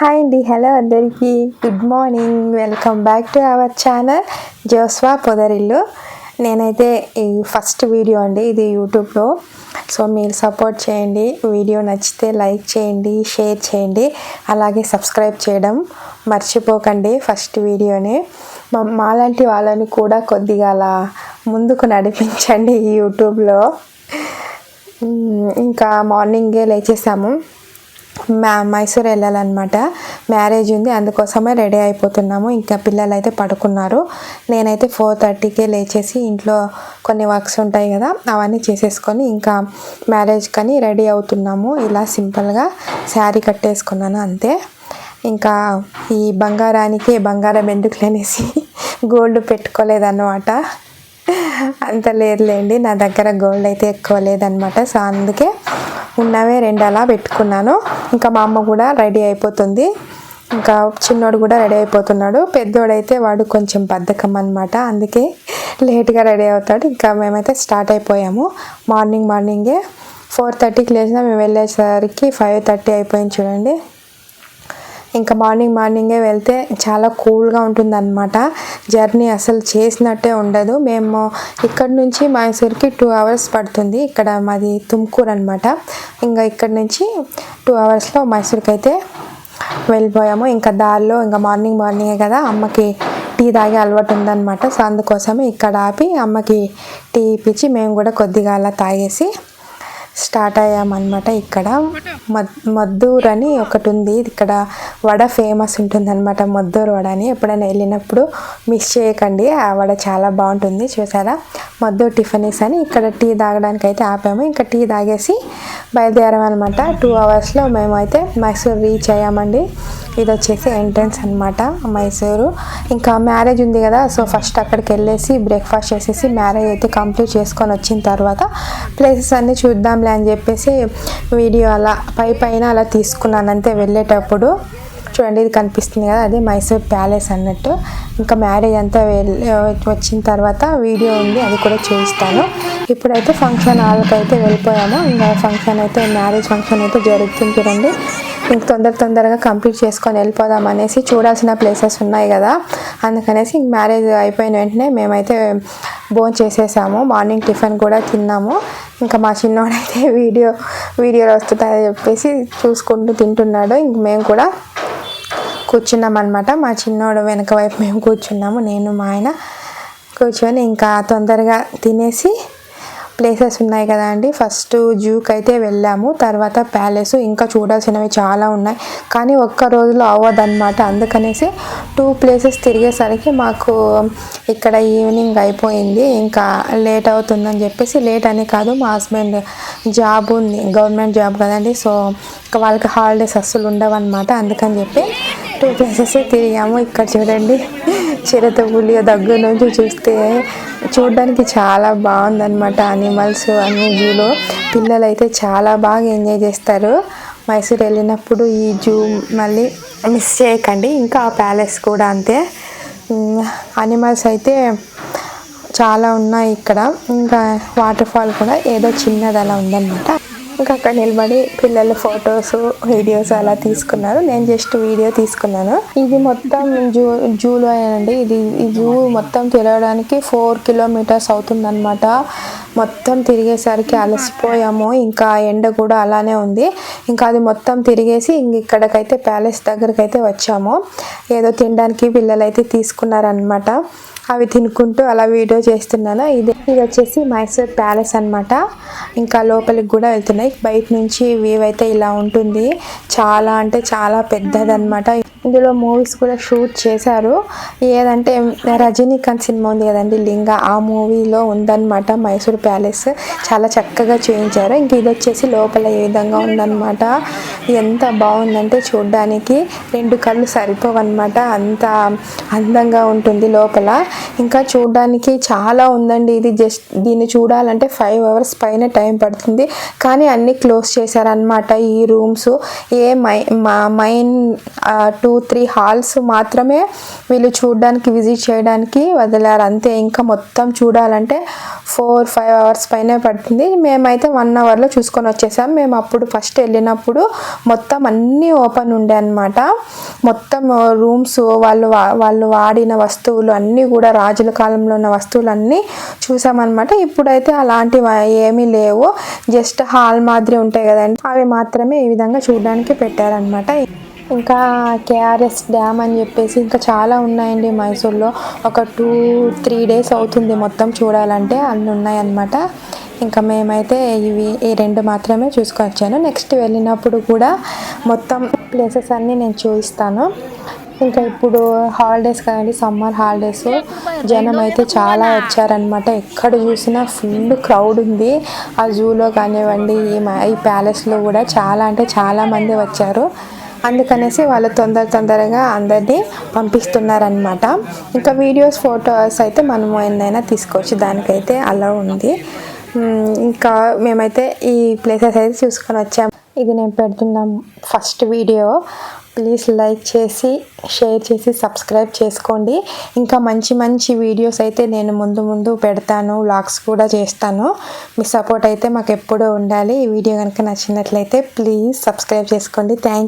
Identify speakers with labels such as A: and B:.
A: Hi అండి hello అందరికీ. Good morning welcome back to our channel Joshua పొదరిల్లు నేనైతే ఈ ఫస్ట్ వీడియో అండి ఇది యూట్యూబ్లో సో మీరు సపోర్ట్ చేయండి. వీడియో నచ్చితే లైక్ చేయండి షేర్ చేయండి. అలాగే సబ్స్క్రైబ్ చేయడం మర్చిపోకండి ఫస్ట్ వీడియోని మా- మాలాంటి వాళ్ళని కూడా కొద్దిగా అలా ముందుకు నడిపించండి ఈ యూట్యూబ్లో ఇంకా మార్నింగే లేచేసాము. మైసూర్ వెళ్ళాలన్నమాట. మ్యారేజ్ ఉంది అందుకోసమే రెడీ అయిపోతున్నాము. ఇంకా పిల్లలు అయితే పడుకున్నారు. నేనైతే ఫోర్ థర్టీకే లేచేసి ఇంట్లో కొన్ని వర్క్స్ ఉంటాయి కదా అవన్నీ చేసేసుకొని ఇంకా మ్యారేజ్ కానీ రెడీ అవుతున్నాము. ఇలా సింపుల్గా శారీ కట్టేసుకున్నాను అంతే. ఇంకా ఈ బంగారానికి బంగారం ఎందుకు లేనేసి గోల్డ్ పెట్టుకోలేదన్నమాట. అంత లేదులేండి నా దగ్గర గోల్డ్ అయితే ఎక్కువ లేదనమాట సో అందుకే ఉన్నవే రెండు అలా పెట్టుకున్నాను. ఇంకా మా అమ్మ కూడా రెడీ అయిపోతుంది. ఇంకా చిన్నోడు కూడా రెడీ అయిపోతున్నాడు. పెద్దోడైతే వాడు కొంచెం బద్ధకం అనమాట అందుకే లేట్గా రెడీ అవుతాడు. ఇంకా మేమైతే స్టార్ట్ అయిపోయాము. మార్నింగ్ మార్నింగే ఫోర్ థర్టీకి లేచినా మేము వెళ్ళేసరికి ఫైవ్ థర్టీ అయిపోయింది చూడండి. ఇంకా మార్నింగ్ మార్నింగే వెళ్తే చాలా కూల్గా ఉంటుందన్నమాట. జర్నీ అసలు చేసినట్టే ఉండదు. మేము ఇక్కడ నుంచి మైసూర్కి టూ అవర్స్ పడుతుంది. ఇక్కడ మాది తుమ్కూరు అనమాట ఇంకా ఇక్కడ నుంచి టూ అవర్స్లో మైసూర్కి అయితే వెళ్ళిపోయాము. ఇంకా దారిలో ఇంకా మార్నింగ్ మార్నింగే కదా అమ్మకి టీ తాగే అలవాటు ఉందన్నమాట. సో అందుకోసమే ఇక్కడ ఆపి అమ్మకి టీ ఇప్పించి మేము కూడా కొద్దిగా అలా తాగేసి స్టార్ట్ అయ్యామన్నమాట ఇక్కడ. మద్ మద్దూర్ అని ఒకటి ఉంది ఇక్కడ వడ ఫేమస్ ఉంటుంది అనమాట మద్దూరు వడ అని. ఎప్పుడైనా వెళ్ళినప్పుడు మిస్ చేయకండి. ఆ వడ చాలా బాగుంటుంది చూసారా? మద్దూర్ టిఫినీస్ అని ఇక్కడ టీ తాగడానికి అయితే ఆపాము. ఇంకా టీ తాగేసి బయలుదేరామన్నమాట. టూ అవర్స్లో మేమైతే మైసూర్ రీచ్ అయ్యామండి. ఇది వచ్చేసి ఎంట్రన్స్ అనమాట మైసూరు. ఇంకా మ్యారేజ్ ఉంది కదా సో ఫస్ట్ అక్కడికి వెళ్ళేసి బ్రేక్ఫాస్ట్ చేసేసి మ్యారేజ్ అయితే కంప్లీట్ చేసుకొని వచ్చిన తర్వాత ప్లేసెస్ అన్నీ చూద్దాంలే అని చెప్పేసి వీడియో అలా పై పైన అలా తీసుకున్నాను అంతే వెళ్ళేటప్పుడు. చూడండి ఇది కనిపిస్తుంది కదా అదే మైసూర్ ప్యాలెస్ అన్నట్టు. ఇంకా మ్యారేజ్ అంతా వెళ్ళి వచ్చిన తర్వాత వీడియో ఉంది అది కూడా చూపిస్తాను. ఇప్పుడైతే ఫంక్షన్ హాల్కి అయితే వెళ్ళిపోయాము. ఇంకా ఫంక్షన్ అయితే మ్యారేజ్ ఫంక్షన్ అయితే జరుగుతుంది చూడండి. ఇంక తొందర తొందరగా కంప్లీట్ చేసుకొని వెళ్ళిపోదాం అనేసి చూడాల్సిన ప్లేసెస్ ఉన్నాయి కదా. అందుకనేసి ఇంక మ్యారేజ్ అయిపోయిన వెంటనే మేమైతే భోజనం చేసేసాము. మార్నింగ్ టిఫిన్ కూడా తిన్నాము. ఇంకా మా చిన్నోడైతే వీడియో వీడియోలు వస్తుందని చెప్పేసి చూసుకుంటూ తింటున్నాడు. ఇంక మేము కూడా కూర్చున్నాం అనమాట మా చిన్నోడు వెనక వైపు మేము కూర్చున్నాము. నేను మా ఆయన కూర్చొని ఇంకా తొందరగా తినేసి ప్లేసెస్ ఉన్నాయి కదా అండి. ఫస్ట్ జూకి అయితే వెళ్ళాము తర్వాత ప్యాలెస్. ఇంకా చూడాల్సినవి చాలా ఉన్నాయి. కానీ ఒక్క రోజులో అవ్వదన్నమాట. అందుకనేసి టూ ప్లేసెస్ తిరిగేసరికి మాకు ఇక్కడ ఈవినింగ్ అయిపోయింది. ఇంకా లేట్ అవుతుందని చెప్పేసి లేట్ అని కాదు మా హస్బెండ్ జాబ్ ఉంది. గవర్నమెంట్ జాబ్ కదండి. సో ఇంకా వాళ్ళకి హాలిడేస్ అస్సలు ఉండవన్నమాట. అందుకని చెప్పి టూ ప్లేసెస్ తిరిగాము. ఇక్కడ చూడండి చిరత పులి దగ్గర నుంచి చూస్తే చూడడానికి చాలా బాగుందన్నమాట అనిమల్స్ అన్ని జూలో. పిల్లలు అయితే చాలా బాగా ఎంజాయ్ చేస్తారు. మైసూర్ వెళ్ళినప్పుడు ఈ జూ మళ్ళీ మిస్ చేయకండి. ఇంకా ఆ ప్యాలెస్ కూడా అంతే. అనిమల్స్ అయితే చాలా ఉన్నాయి ఇక్కడ. ఇంకా వాటర్ ఫాల్ కూడా ఏదో చిన్నది అలా ఉందన్నమాట. ఇంకా అక్కడ నిలబడి పిల్లల ఫొటోస్ వీడియోస్ అలా తీసుకున్నారు. నేను జస్ట్ వీడియో తీసుకున్నాను. ఇది మొత్తం జూ జూలో అండి ఇది జూ మొత్తం తిరగడానికి ఫోర్ కిలోమీటర్స్ అవుతుందన్నమాట. మొత్తం తిరిగేసరికి అలసిపోయాము. ఇంకా ఎండ కూడా అలానే ఉంది. ఇంకా అది మొత్తం తిరిగేసి ఇంక ఇక్కడికైతే ప్యాలెస్ దగ్గరికి అయితే వచ్చాము. ఏదో తినడానికి పిల్లలు అయితే తీసుకున్నారనమాట అవి తినుకుంటూ అలా వీడియో చేస్తున్నాను. ఇది ఇది వచ్చేసి మైసూర్ ప్యాలెస్ అన్నమాట. ఇంకా లోపలికి కూడా వెళ్తున్నాయి. బయట నుంచి వ్యూ అయితే ఇలా ఉంటుంది. చాలా అంటే చాలా పెద్దదన్నమాట. ఇందులో మూవీస్ కూడా షూట్ చేశారు. ఏదంటే రజనీకాంత్ సినిమా ఉంది కదండి లింగా. ఆ మూవీలో ఉందన్నమాట మైసూర్ ప్యాలెస్. చాలా చక్కగా చేయించారు. ఇంక ఇది వచ్చేసి లోపల ఏ విధంగా ఉందన్నమాట. ఎంత బాగుందంటే చూడ్డానికి రెండు కళ్ళు సరిపోవన్నమాట. అంత అందంగా ఉంటుంది లోపల. ఇంకా చూడడానికి చాలా ఉందండి. ఇది జస్ట్ దీన్ని చూడాలంటే ఫైవ్ అవర్స్ పైన టైం పడుతుంది. కానీ అన్నీ క్లోజ్ చేశారనమాట ఈ రూమ్స్. ఏ మై మా మైన్ టూ టూ త్రీ హాల్స్ మాత్రమే వీళ్ళు చూడడానికి విజిట్ చేయడానికి వదిలారు. అంతే ఇంకా మొత్తం చూడాలంటే ఫోర్ ఫైవ్ అవర్స్ పైనే పడుతుంది. మేమైతే వన్ అవర్లో చూసుకొని వచ్చేసాం. మేము అప్పుడు ఫస్ట్ వెళ్ళినప్పుడు మొత్తం అన్నీ ఓపెన్ ఉండే అనమాట మొత్తం రూమ్స్ వాళ్ళు వా- వాళ్ళు వాడిన వస్తువులు అన్నీ కూడా రాజుల కాలంలో ఉన్న వస్తువులన్నీ చూసామన్నమాట. ఇప్పుడైతే అలాంటివి ఏమీ లేవు. జస్ట్ హాల్ మాదిరి ఉంటాయి కదండి. అవి మాత్రమే ఈ విధంగా చూడడానికి పెట్టారనమాట ఇంకా కేఆర్ఎస్ డ్యామ్ అని చెప్పేసి ఇంకా చాలా ఉన్నాయండి మైసూర్లో. ఒక టూ త్రీ డేస్ అవుతుంది మొత్తం చూడాలంటే అన్ని ఉన్నాయన్నమాట. ఇంకా మేమైతే ఇవి ఈ రెండు మాత్రమే చూసుకొని వచ్చాను. నెక్స్ట్ వెళ్ళినప్పుడు కూడా మొత్తం ప్లేసెస్ అన్నీ నేను చూపిస్తాను. ఇంకా ఇప్పుడు హాలిడేస్ కదండి సమ్మర్ హాలిడేస్ జనం అయితే చాలా వచ్చారనమాట ఎక్కడ చూసినా ఫుల్ క్రౌడ్ ఉంది. ఆ జూలో కానివ్వండి ఈ మ- ఈ ప్యాలెస్లో కూడా చాలా అంటే చాలామంది వచ్చారు. అందుకనేసి వాళ్ళు తొందర తొందరగా అందరినీ పంపిస్తున్నారనమాట ఇంకా వీడియోస్ ఫొటోస్ అయితే మనం ఎన్నైనా తీసుకోవచ్చు. దానికైతే అలా ఉంది. ఇంకా మేమైతే ఈ ప్లేసెస్ అయితే చూసుకొని వచ్చాము. ఇది నేను పెడుతున్నాం ఫస్ట్ వీడియో. ప్లీజ్ లైక్ చేసి షేర్ చేసి సబ్స్క్రైబ్ చేసుకోండి. ఇంకా మంచి మంచి వీడియోస్ అయితే నేను ముందు ముందు పెడతాను. వ్లాగ్స్ కూడా చేస్తాను. మీ సపోర్ట్ అయితే మాకు ఎప్పుడూ ఉండాలి. ఈ వీడియో కనుక నచ్చినట్లయితే ప్లీజ్ సబ్స్క్రైబ్ చేసుకోండి. థ్యాంక్